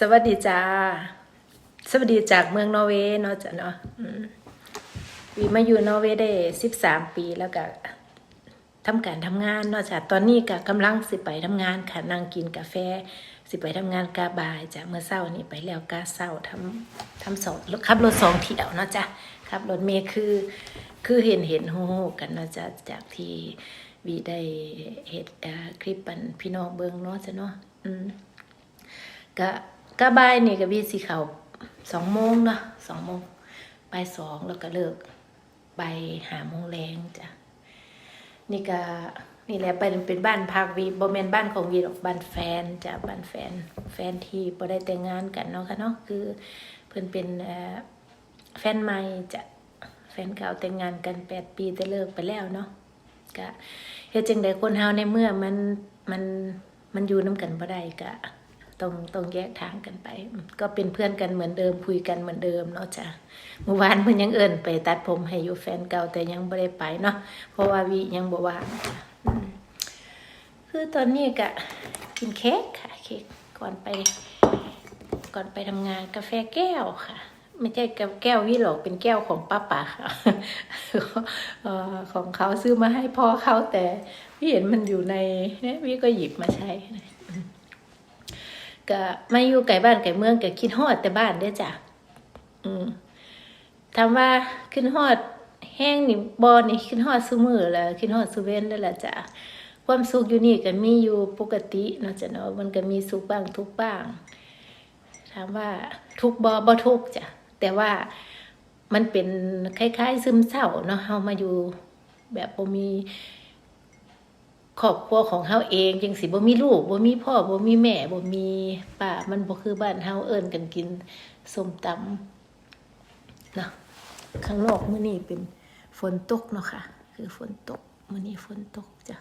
สวัสดีจ้า สวัสดีจากเมืองนอร์เวย์เนาะจ้ะเนาะวีมาอยู่นอร์เวย์ได้สิบสามปีแล้วก็ทำการทำงานเนาะจ้ะตอนนี้ก็กำลังสิไปทำงานค่ะนั่งกินกาแฟ สิไปทำงานกาบายจ้ะเมื่อเช้านี้ไปแล้วกาเช้าทำทำสองขับรถสองเที่ยวเนาะจ้ะขับรถเมล์คือคือเห็นเห็นโฮกันเนาะจ้ะจากที่วีได้เห็ดอ่าคลิปปันพี่น้องเบิงเนาะจ้ะเนาะอืมก็ ก็บายนี่ก็วีสิเขาสองโมงเนาะสองโมงไปสองแล้วก็เลิกไปหาโมงแรงจ้ะนี่ก็นี่แหละไปเป็นบ้านพักวีบ่แมนบ้านของวีหรอกบ้านแฟนจ้ะบ้านแฟนแฟนที่บ่ได้แต่งงานกันเนาะค่ะเนาะคือเพิ่อนเป็นแฟนใหม่จ้ะแฟนเก่าแต่งงานกันแปดปีแต่เลิกไปแล้วเนาะก็เฮ็ดจังไดคนเฮาในเมื่อมันมันมันอยู่นํกันบ่ได้ก็ ต้องต้องแยกทางกันไป ก็เป็นเพื่อนกันเหมือนเดิมคุยกันเหมือนเดิมเนาะจ้ะเมื่อวานเพิ่นยังเอิ้นไปตัดผมให้อยู่แฟนเก่าแต่ยังบ่ได้ไปเนาะเพราะว่าวิยังบ่ว่างจ้ะคือตอนนี้ก็กินเค้กค่ะเค้กก่อนไป ก่อนไปทำงานกาแฟแก้วค่ะ ไม่ใช่กับแก้ววิหรอกเป็นแก้วของป้าป๋าค่ะของเขาซื้อมาให้พ่อเขาแต่พี่เห็นมันอยู่ในเนี่ยพี่ก็หยิบมาใช้ ก็มาอยู่ไกลบ้านไกลเมืองก็คิดฮอดแต่บ้านเด้อจ้ะอืมถามว่าขึ้นฮอดแห้งนี่บ่นี่ขึ้นฮอดซุมื้อแล้วขึ้นฮอดซุเว้นแล้วล่ะจ้ะความสุขอยู่นี่ก็มีอยู่ปกติเนาะจ้ะเนาะมันก็มีสุขบ้างทุกบ้าง ถามว่าทุกบ่บ่ทุกจ้ะแต่ว่ามันเป็นคล้าย ๆ ซึมเศร้าเนาะเฮามาอยู่แบบบ่มี ครอบครัวของเฮาเองจังสิบ่มีลูกบ่มีพ่อบ่มีแม่บ่มีป้ามันบ่คือบ้านเฮาเอิ้นกันกินส้มตำเนาะข้างนอกมื้อนี้เป็นฝนตกเนาะค่ะ คือฝนตกมื้อนี้ฝนตกจ้ะ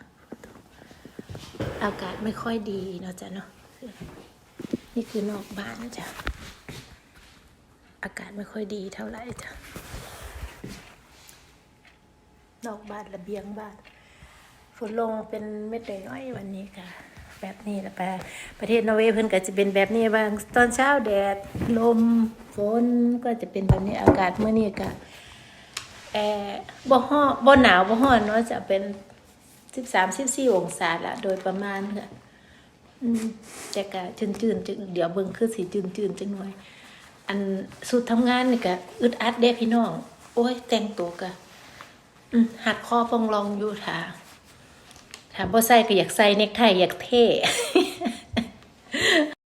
อากาศไม่ค่อยดีเนาะจ้ะเนาะนี่คือนอกบ้านจ้ะอากาศไม่ค่อยดีเท่าไหร่จ้ะนอกบ้านระเบียงบ้าน ฝนลงเป็นเม็ดน้อยวันนี้ค่ะ แบบนี้แหละไปประเทศนอร์เวย์เพิ่นก็จะเป็นแบบนี้บางตอนเช้าแดดลมฝนก็จะเป็นแบบนี้อากาศเมื่อนี้ก็แอร์บ่ฮ้อนบ่หนาวบ่ฮ้อนเนาะจะเป็นสิบสามสิบสี่องศาละโดยประมาณค่ะแต่ก็จืนๆจึงเดี๋ยวเบิ่งคือสิจืนๆจังหน่อย อันสุดทำงานนี่ก็อึดอัดเด้พี่น้อง โอ้ยแต่งตัวก็หัดคอฟองรองอยู่ท่า ถาบ่ใส่ก็อยากใส่เนคไทอยากเท่